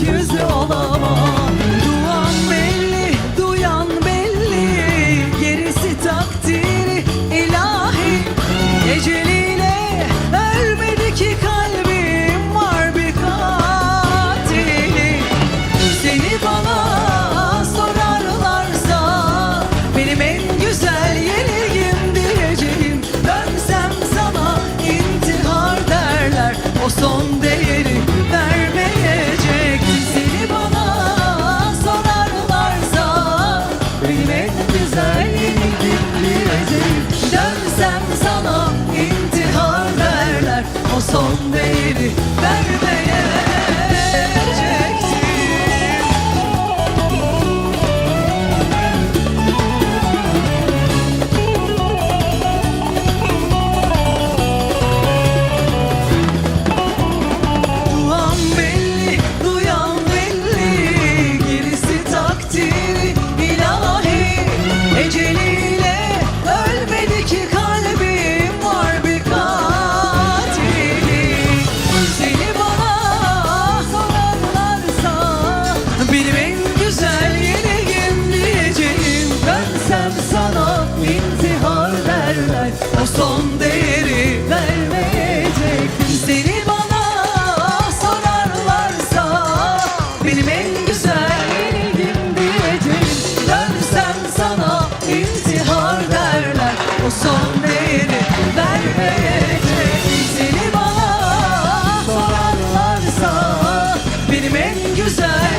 yüzlü olamam. Duan belli, duyan belli. Gerisi takdiri ilahi. Eceliyle ölmedi ki kalbim var bir katili Seni bana sorarlarsa Benim en güzel yerim güzelliğin gibi acayip Dönsem sana intihar derler. O son değeri vermeye olsun değeri Seni bana sorarlarsa benim en güzel Dönsem sana intihar derler. O son değeri vermeyecektim Seni bana sorarlarsa benim en güzel